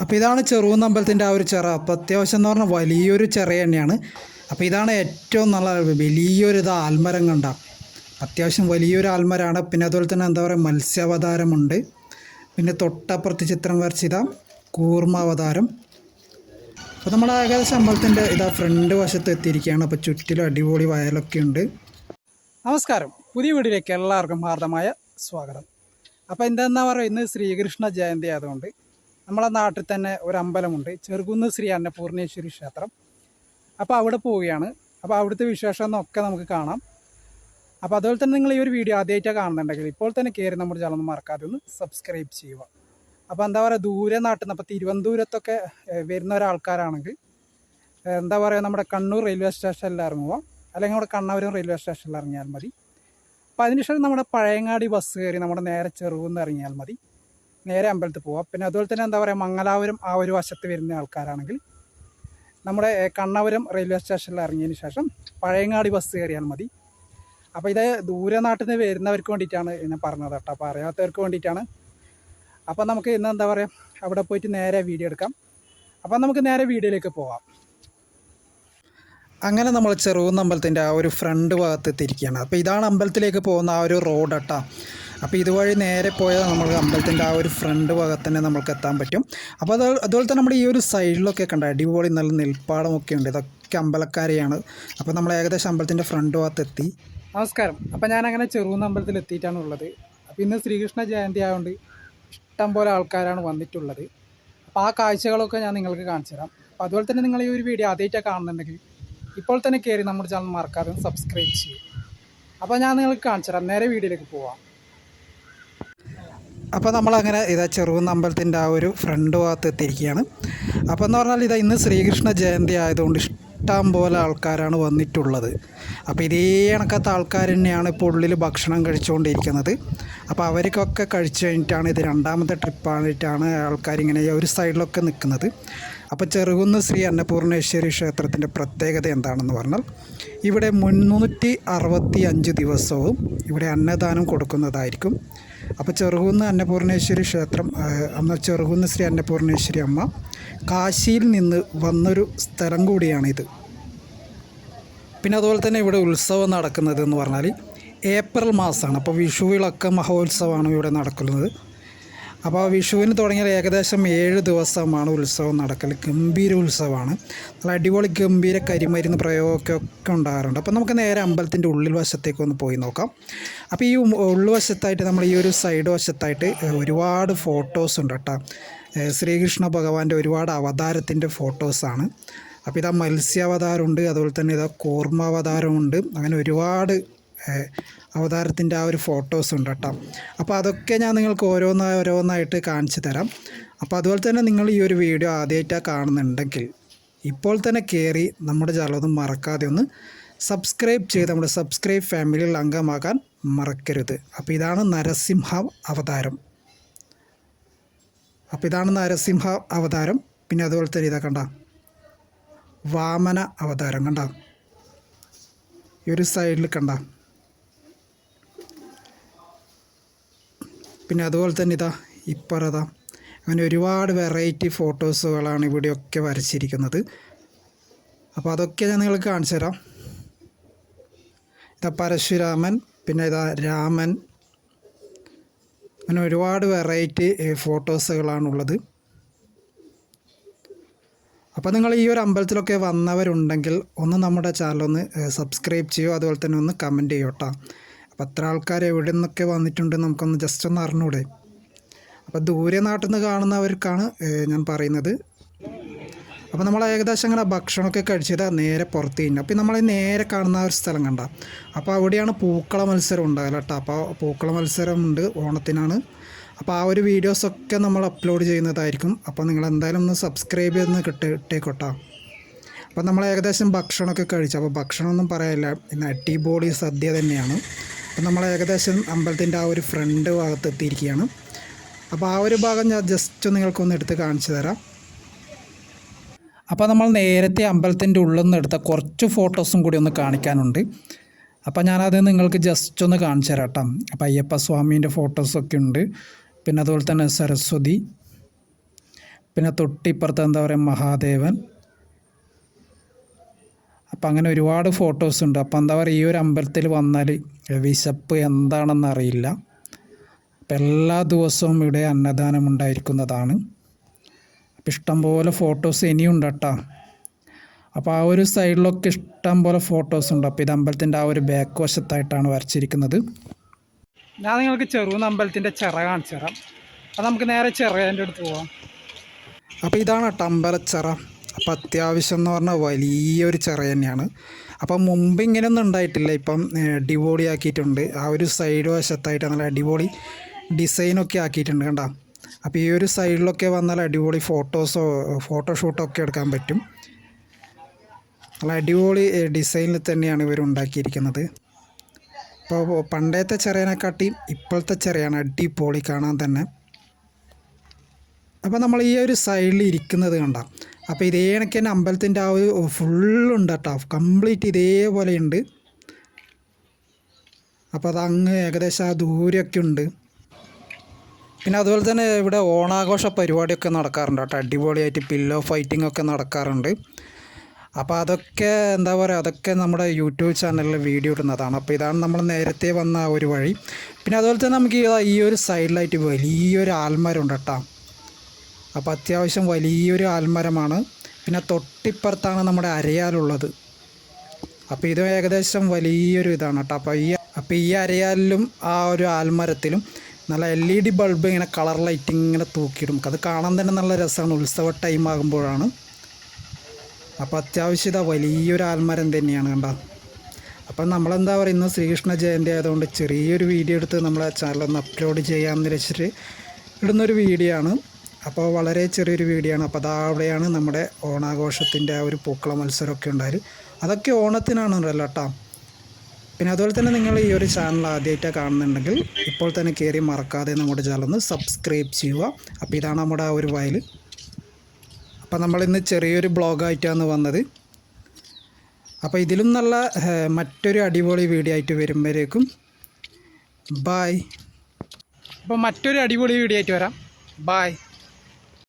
അപ്പോൾ ഇതാണ് ചെറുകുന്ന് അമ്പലത്തിന്റെ ആ ഒരു ചിറ. അപ്പോൾ അത്യാവശ്യം എന്ന് പറഞ്ഞാൽ വലിയൊരു ചിറ തന്നെയാണ്. അപ്പോൾ ഇതാണ് ഏറ്റവും നല്ല വലിയൊരു ഇത് ആൽമരം കണ്ട അത്യാവശ്യം വലിയൊരു ആൽമരമാണ്. പിന്നെ അതുപോലെ തന്നെ എന്താ പറയുക മത്സ്യാവതാരമുണ്ട്. പിന്നെ തൊട്ടപ്പുറത്ത് ചിത്രം വരച്ചിതാ കൂർമാവതാരം. അപ്പോൾ നമ്മൾ ഏകദേശം അമ്പലത്തിന്റെ ഇതാ ഫ്രണ്ട് വശത്ത് എത്തിയിരിക്കുകയാണ്. അപ്പോൾ ചുറ്റിലും അടിപൊളി വയലൊക്കെ ഉണ്ട്. നമസ്കാരം. പുതിയ വീഡിയോയിലേക്ക് എല്ലാവർക്കും ഹാർദമായ സ്വാഗതം. അപ്പോൾ എന്താ പറയുക ഇന്ന് ശ്രീകൃഷ്ണ ജയന്തി ആയതുകൊണ്ട് നമ്മളെ നാട്ടിൽ തന്നെ ഒരു അമ്പലമുണ്ട്. ചെറുകുന്ന് ശ്രീ അന്നപൂർണേശ്വരി ക്ഷേത്രം. അപ്പോൾ അവിടെ പോവുകയാണ്. അപ്പോൾ അവിടുത്തെ വിശേഷം എന്നൊക്കെ നമുക്ക് കാണാം. അപ്പോൾ അതുപോലെ തന്നെ നിങ്ങൾ ഈ ഒരു വീഡിയോ ആദ്യമായിട്ടാണ് കാണുന്നുണ്ടെങ്കിൽ ഇപ്പോൾ തന്നെ കയറി നമ്മുടെ ചാനൽ മറക്കാതെ ഒന്ന് സബ്സ്ക്രൈബ് ചെയ്യുക. അപ്പോൾ എന്താ പറയുക ദൂരെ നാട്ടിൽ നിന്ന് അപ്പോൾ തിരുവനന്തപുരത്തൊക്കെ വരുന്ന ഒരാൾക്കാരാണെങ്കിൽ എന്താ പറയുക നമ്മുടെ കണ്ണൂർ റെയിൽവേ സ്റ്റേഷനിൽ ഇറങ്ങുക. അല്ലെങ്കിൽ നമ്മുടെ കണ്ണവരം റെയിൽവേ സ്റ്റേഷനിൽ ഇറങ്ങിയാൽ മതി. അപ്പോൾ അതിനുശേഷം നമ്മുടെ പഴയങ്ങാടി ബസ് കയറി നമ്മുടെ നേരെ ചെറുകുന്ന് ഇറങ്ങിയാൽ മതി. നേരെ അമ്പലത്തിൽ പോവാം പിന്നെ അതുപോലെ തന്നെ എന്താ പറയുക മംഗലാപുരം ആ ഒരു വശത്ത് വരുന്ന ആൾക്കാരാണെങ്കിൽ നമ്മുടെ കണ്ണപുരം റെയിൽവേ സ്റ്റേഷനിൽ ഇറങ്ങിയതിന് ശേഷം പഴയങ്ങാടി ബസ് കയറിയാൽ മതി. അപ്പോൾ ഇത് ദൂരെ നാട്ടിൽ നിന്ന് വരുന്നവർക്ക് വേണ്ടിയിട്ടാണ് ഞാൻ പറഞ്ഞത് കേട്ടോ. അപ്പോൾ അറിയാത്തവർക്ക് വേണ്ടിയിട്ടാണ്. അപ്പോൾ നമുക്ക് ഇന്ന് എന്താ പറയുക അവിടെ പോയിട്ട് നേരെ വീഡിയോ എടുക്കാം. അപ്പോൾ നമുക്ക് നേരെ വീഡിയോയിലേക്ക് പോവാം. അങ്ങനെ നമ്മൾ ചെറുകുന്ന അമ്പലത്തിന്റെ ആ ഒരു ഫ്രണ്ട് ഭാഗത്ത് എത്തിയിരിക്കുകയാണ്. അപ്പോൾ ഇതാണ് അമ്പലത്തിലേക്ക് പോകുന്ന ആ ഒരു റോഡ് കേട്ടോ. അപ്പോൾ ഇതുവഴി നേരെ പോയാൽ നമ്മൾ അമ്പലത്തിന്റെ ആ ഒരു ഫ്രണ്ട് ഭാഗത്ത് തന്നെ നമുക്ക് എത്താൻ പറ്റും. അപ്പോൾ അത് അതുപോലെ തന്നെ നമ്മുടെ ഈ ഒരു സൈഡിലൊക്കെ കണ്ട? അടിപൊളി നല്ല നെൽപ്പാടമൊക്കെ ഉണ്ട്. ഇതൊക്കെ അമ്പലക്കാരെയാണ്. അപ്പോൾ നമ്മൾ ഏകദേശം അമ്പലത്തിന്റെ ഫ്രണ്ട് ഭാഗത്ത് എത്തി. നമസ്കാരം. അപ്പോൾ ഞാൻ അങ്ങനെ ചെറുകുന്ന അമ്പലത്തിൽ എത്തിയിട്ടാണ് ഉള്ളത്. അപ്പോൾ ഇന്ന് ശ്രീകൃഷ്ണ ജയന്തി ആയതുകൊണ്ട് ഇഷ്ടം പോലെ ആൾക്കാരാണ് വന്നിട്ടുള്ളത്. അപ്പോൾ ആ കാഴ്ചകളൊക്കെ ഞാൻ നിങ്ങൾക്ക് കാണിച്ചു തരാം. അപ്പോൾ അതുപോലെ തന്നെ നിങ്ങൾ ഈ ഒരു വീഡിയോ ആദ്യമായിട്ടാണ് കാണുന്നുണ്ടെങ്കിൽ ഇപ്പോൾ തന്നെ കയറി നമ്മുടെ ചാനൽ മറക്കാതെ സബ്സ്ക്രൈബ് ചെയ്യും അപ്പോൾ ഞാൻ നിങ്ങൾക്ക് കാണിച്ചു തരാം. നേരെ വീഡിയോയിലേക്ക് പോവാം. അപ്പോൾ നമ്മളങ്ങനെ ഇതാ ചെറുകുന്ന അമ്പലത്തിന്റെ ആ ഒരു ഫ്രണ്ട് ഭാഗത്ത് എത്തിയിരിക്കുകയാണ്. അപ്പോൾ എന്ന് പറഞ്ഞാൽ ഇതാ ഇന്ന് ശ്രീകൃഷ്ണ ജയന്തി ആയതുകൊണ്ട് ഇഷ്ടം പോലെ ആൾക്കാരാണ് വന്നിട്ടുള്ളത്. അപ്പോൾ ഇതേ കണക്കത്തെ ആൾക്കാർ തന്നെയാണ് ഇപ്പോൾ ഉള്ളിൽ ഭക്ഷണം കഴിച്ചുകൊണ്ടിരിക്കുന്നത് അപ്പോൾ അവർക്കൊക്കെ കഴിച്ചു കഴിഞ്ഞിട്ടാണ് ഇത് രണ്ടാമത്തെ ട്രിപ്പ് ആയിട്ടാണ് ആൾക്കാർ ഇങ്ങനെ ഒരു സൈഡിലൊക്കെ നിൽക്കുന്നത് അപ്പോൾ ചെറുകുന്ന് ശ്രീ അന്നപൂർണേശ്വരി ക്ഷേത്രത്തിന്റെ പ്രത്യേകത എന്താണെന്ന് പറഞ്ഞാൽ ഇവിടെ മുന്നൂറ്റി അറുപത്തി അഞ്ച് ദിവസവും ഇവിടെ അന്നദാനം കൊടുക്കുന്നതായിരിക്കും. അപ്പോൾ ചെറുകുന്ന് അന്നപൂർണേശ്വരി ക്ഷേത്രം അമ്മ ചെറുകുന്ന് ശ്രീ അന്നപൂർണേശ്വരി അമ്മ കാശിയിൽ നിന്ന് വന്നൊരു സ്ഥലം കൂടിയാണിത്. പിന്നെ അതുപോലെ തന്നെ ഇവിടെ ഉത്സവം നടക്കുന്നത് എന്ന് പറഞ്ഞാൽ ഏപ്രിൽ മാസമാണ്. അപ്പോൾ വിഷുവിളക്ക മഹോത്സവമാണ് ഇവിടെ നടക്കുന്നത്. അപ്പോൾ വിഷുവിന് തുടങ്ങിയാൽ ഏകദേശം ഏഴ് ദിവസമാണ് ഉത്സവം നടക്കൽ. ഗംഭീര ഉത്സവമാണ്. നല്ല അടിപൊളി ഗംഭീര കരിമരുന്ന് പ്രയോഗമൊക്കെ ഉണ്ടാകാറുണ്ട്. അപ്പോൾ നമുക്ക് നേരെ അമ്പലത്തിന്റെ ഉള്ളിൽ വശത്തേക്ക് ഒന്ന് പോയി നോക്കാം. അപ്പോൾ ഈ ഉള്ളുവശത്തായിട്ട് നമ്മൾ ഈ ഒരു സൈഡ് വശത്തായിട്ട് ഒരുപാട് ഫോട്ടോസ് ഉണ്ട് കേട്ടോ. ശ്രീകൃഷ്ണ ഭഗവാന്റെ ഒരുപാട് അവതാരത്തിന്റെ ഫോട്ടോസാണ്. അപ്പോൾ ഇതാ മത്സ്യാവതാരമുണ്ട് അതുപോലെ തന്നെ ഇതാ കൂർമാവതാരമുണ്ട്. അങ്ങനെ ഒരുപാട് അവതാരത്തിന്റെ ആ ഒരു ഫോട്ടോസ് ഉണ്ട് കേട്ടോ. അപ്പോൾ അതൊക്കെ ഞാൻ നിങ്ങൾക്ക് ഓരോന്നായി ഓരോന്നായിട്ട് കാണിച്ചു തരാം. അപ്പോൾ അതുപോലെ തന്നെ നിങ്ങൾ ഈ ഒരു വീഡിയോ ആദ്യമായിട്ടാണ് കാണുന്നുണ്ടെങ്കിൽ ഇപ്പോൾ തന്നെ കയറി നമ്മുടെ ചാനലൊന്നും മറക്കാതെ ഒന്ന് സബ്സ്ക്രൈബ് ചെയ്ത് നമ്മുടെ സബ്സ്ക്രൈബ് ഫാമിലിയിൽ അംഗമാകാൻ മറക്കരുത്. അപ്പോൾ ഇതാണ് നരസിംഹ അവതാരം. അപ്പോൾ ഇതാണ് നരസിംഹ അവതാരം. പിന്നെ അതുപോലെ തന്നെ ഇതാ കണ്ട വാമന അവതാരം കണ്ട. ഈ ഒരു സൈഡിൽ കണ്ട പിന്നെ അതുപോലെ തന്നെ ഇതാ ഇപ്പറതാ അങ്ങനെ ഒരുപാട് വെറൈറ്റി ഫോട്ടോസുകളാണ് ഇവിടെയൊക്കെ വരച്ചിരിക്കുന്നത്. അപ്പോൾ അതൊക്കെ ഞാൻ നിങ്ങൾക്ക് കാണിച്ചു തരാം. ഇതാ പരശുരാമൻ പിന്നെ ഇതാ രാമൻ. അങ്ങനെ ഒരുപാട് വെറൈറ്റി ഫോട്ടോസുകളാണുള്ളത് അപ്പോൾ നിങ്ങൾ ഈ ഒരു അമ്പലത്തിലൊക്കെ വന്നവരുണ്ടെങ്കിൽ ഒന്ന് നമ്മുടെ ചാനൽ ഒന്ന് സബ്സ്ക്രൈബ് ചെയ്യുമോ അതുപോലെ തന്നെ ഒന്ന് കമന്റ് ചെയ്യും കേട്ടോ അപ്പോൾ അത്ര ആൾക്കാർ എവിടെ നിന്നൊക്കെ വന്നിട്ടുണ്ട് നമുക്കൊന്ന് ജസ്റ്റ് ഒന്ന് അറിഞ്ഞൂടെ? അപ്പോൾ ദൂരെ നാട്ടിൽ നിന്ന് കാണുന്നവർക്കാണ് ഞാൻ പറയുന്നത്. അപ്പോൾ നമ്മൾ ഏകദേശം അങ്ങനെ ഭക്ഷണമൊക്കെ കഴിച്ചത് നേരെ പുറത്ത് കഴിഞ്ഞു. അപ്പോൾ നമ്മൾ നേരെ കാണുന്ന ഒരു സ്ഥലം കണ്ട. അപ്പോൾ അവിടെയാണ് പൂക്കള മത്സരം ഉണ്ടാകല കേട്ടോ. അപ്പോൾ പൂക്കള മത്സരം ഉണ്ട് ഓണത്തിനാണ്. അപ്പോൾ ആ ഒരു വീഡിയോസൊക്കെ നമ്മൾ അപ്ലോഡ് ചെയ്യുന്നതായിരിക്കും. അപ്പോൾ നിങ്ങൾ എന്തായാലും ഒന്ന് സബ്സ്ക്രൈബ് ചെയ്തൊന്ന് കിട്ടി ഇട്ടേക്കോട്ടോ. അപ്പോൾ നമ്മൾ ഏകദേശം ഭക്ഷണമൊക്കെ കഴിച്ചു. അപ്പോൾ ഭക്ഷണമൊന്നും പറയാനില്ല. ഇന്ന് അടിപൊളി സദ്യ തന്നെയാണ്. അപ്പോൾ നമ്മൾ ഏകദേശം അമ്പലത്തിന്റെ ആ ഒരു ഫ്രണ്ട് ഭാഗത്ത് എത്തിയിരിക്കുകയാണ്. അപ്പോൾ ആ ഒരു ഭാഗം ഞാൻ ജസ്റ്റ് നിങ്ങൾക്കൊന്ന് എടുത്ത് കാണിച്ചു തരാം. അപ്പോൾ നമ്മൾ നേരത്തെ അമ്പലത്തിന്റെ ഉള്ളിൽ നിന്ന് എടുത്ത കുറച്ച് ഫോട്ടോസും കൂടി ഒന്ന് കാണിക്കാനുണ്ട്. അപ്പോൾ ഞാനത് നിങ്ങൾക്ക് ജസ്റ്റ് ഒന്ന് കാണിച്ചു തരാം കേട്ടോ. അപ്പോൾ അയ്യപ്പ സ്വാമീന്റെ ഫോട്ടോസൊക്കെ ഉണ്ട്. പിന്നെ അതുപോലെ തന്നെ സരസ്വതി. പിന്നെ തൊട്ടിപ്പുറത്ത് എന്താ പറയുക മഹാദേവൻ. അപ്പം അങ്ങനെ ഒരുപാട് ഫോട്ടോസ് ഉണ്ട്. അപ്പം എന്താ പറയുക ഈ ഒരു അമ്പലത്തിൽ വന്നാൽ വിശപ്പ് എന്താണെന്ന് അറിയില്ല. അപ്പം എല്ലാ ദിവസവും ഇവിടെ അന്നദാനം ഉണ്ടായിരിക്കുന്നതാണ്. അപ്പം ഇഷ്ടംപോലെ ഫോട്ടോസ് ഇനിയുണ്ട് കേട്ടോ. അപ്പോൾ ആ ഒരു സൈഡിലൊക്കെ ഇഷ്ടം പോലെ ഫോട്ടോസ് ഉണ്ട്. അപ്പോൾ ഇത് അമ്പലത്തിന്റെ ആ ഒരു ബാക്ക് വശത്തായിട്ടാണ് വരച്ചിരിക്കുന്നത്. ഞാൻ നിങ്ങൾക്ക് ചെറുകുന്ന അമ്പലത്തിന്റെ ചിറ കാണിച്ചു തരാം. അപ്പം നമുക്ക് നേരെ ചിറേന്റെ അടുത്ത് പോവാം. അപ്പോൾ ഇതാണ് കേട്ടോ അമ്പലച്ചിറ. അപ്പോൾ അത്യാവശ്യം എന്ന് പറഞ്ഞാൽ വലിയൊരു ചിറ തന്നെയാണ്. അപ്പം മുമ്പ് ഇങ്ങനെയൊന്നും ഉണ്ടായിട്ടില്ല. ഇപ്പം അടിപൊളി ആക്കിയിട്ടുണ്ട്. ആ ഒരു സൈഡ് വശത്തായിട്ട് നല്ല അടിപൊളി ഡിസൈനൊക്കെ ആക്കിയിട്ടുണ്ട് കണ്ടോ. അപ്പോൾ ഈ ഒരു സൈഡിലൊക്കെ വന്നാൽ അടിപൊളി ഫോട്ടോസോ ഫോട്ടോഷൂട്ടൊക്കെ എടുക്കാൻ പറ്റും. നല്ല അടിപൊളി ഡിസൈനിൽ തന്നെയാണ് ഇവർ ഉണ്ടാക്കിയിരിക്കുന്നത്. ഇപ്പോൾ പണ്ടത്തെ ചെറിയനെക്കാട്ടിയും ഇപ്പോഴത്തെ ചെറിയാണ് അടിപൊളി കാണാൻ തന്നെ. അപ്പോൾ നമ്മൾ ഈ ഒരു സൈഡിൽ ഇരിക്കുന്നത് കണ്ട. അപ്പോൾ ഇതേ കണക്ക് തന്നെ അമ്പലത്തിന്റെ ആ ഒരു ഫുള്ളുണ്ട് കേട്ടോ കംപ്ലീറ്റ് ഇതേപോലെ ഉണ്ട് അപ്പോൾ അത് അങ്ങ് ഏകദേശം ആ ദൂരമൊക്കെ ഉണ്ട്. പിന്നെ അതുപോലെ തന്നെ ഇവിടെ ഓണാഘോഷ പരിപാടിയൊക്കെ നടക്കാറുണ്ട് കേട്ടോ. അടിപൊളിയായിട്ട് പില്ലോ ഫൈറ്റിംഗ് ഒക്കെ നടക്കാറുണ്ട്. അപ്പോൾ അതൊക്കെ എന്താ പറയുക അതൊക്കെ നമ്മുടെ യൂട്യൂബ് ചാനലിൽ വീഡിയോ ഇടുന്നതാണ്. അപ്പോൾ ഇതാണ് നമ്മൾ നേരത്തെ വന്ന ഒരു വഴി. പിന്നെ അതുപോലെ തന്നെ നമുക്ക് ഈ- ഒരു സൈഡിലായിട്ട് വലിയൊരു ആൽമരമുണ്ട് കേട്ടോ. അപ്പോൾ അത്യാവശ്യം വലിയൊരു ആൽമരമാണ്. പിന്നെ തൊട്ടിപ്പുറത്താണ് നമ്മുടെ അരയാലുള്ളത്. അപ്പോൾ ഇത് ഏകദേശം വലിയൊരു ഇതാണ് കേട്ടോ. അപ്പോൾ ഈ അപ്പോൾ ഈ അരയാലിലും ആ ഒരു ആൽമരത്തിലും നല്ല എൽ ഇ ഡി ബൾബ് ഇങ്ങനെ കളർ ലൈറ്റിംഗ് ഇങ്ങനെ തൂക്കിയിടും. അത് കാണാൻ തന്നെ നല്ല രസമാണ്. ഉത്സവ ടൈം ആകുമ്പോഴാണ്. അപ്പോൾ അത്യാവശ്യം ഇതാ വലിയൊരു ആൽമരം തന്നെയാണ് കണ്ട. അപ്പം നമ്മളെന്താ പറയുന്നത്? ശ്രീകൃഷ്ണ ജയന്തി ആയതുകൊണ്ട് ചെറിയൊരു വീഡിയോ എടുത്ത് നമ്മളെ ചാനലൊന്ന് അപ്ലോഡ് ചെയ്യാമെന്ന് വെച്ചിട്ട് ഇടുന്നൊരു വീഡിയോ ആണ്. അപ്പോൾ വളരെ ചെറിയൊരു വീഡിയോ ആണ്. അപ്പോൾ അതാ അവിടെയാണ് നമ്മുടെ ഓണാഘോഷത്തിന്റെ ആ ഒരു പൂക്കള മത്സരമൊക്കെ ഉണ്ടായത്. അതൊക്കെ ഓണത്തിനാണല്ലോ കേട്ടോ. പിന്നെ അതുപോലെ തന്നെ നിങ്ങൾ ഈ ഒരു ചാനൽ ആദ്യമായിട്ടാണ് കാണുന്നുണ്ടെങ്കിൽ ഇപ്പോൾ തന്നെ കയറി മറക്കാതെ നമ്മുടെ ചാനൽ സബ്സ്ക്രൈബ് ചെയ്യുക. അപ്പോൾ ഇതാണ് നമ്മുടെ ആ ഒരു വയൽ അപ്പോൾ നമ്മളിന്ന് ചെറിയൊരു ബ്ലോഗായിട്ടാണ് വന്നത്. അപ്പോൾ ഇതിലും നല്ല മറ്റൊരു അടിപൊളി വീഡിയോ ആയിട്ട് വരുമ്പോഴേക്കും ബായ് അപ്പോൾ മറ്റൊരു അടിപൊളി വീഡിയോ ആയിട്ട് വരാം. ബായ്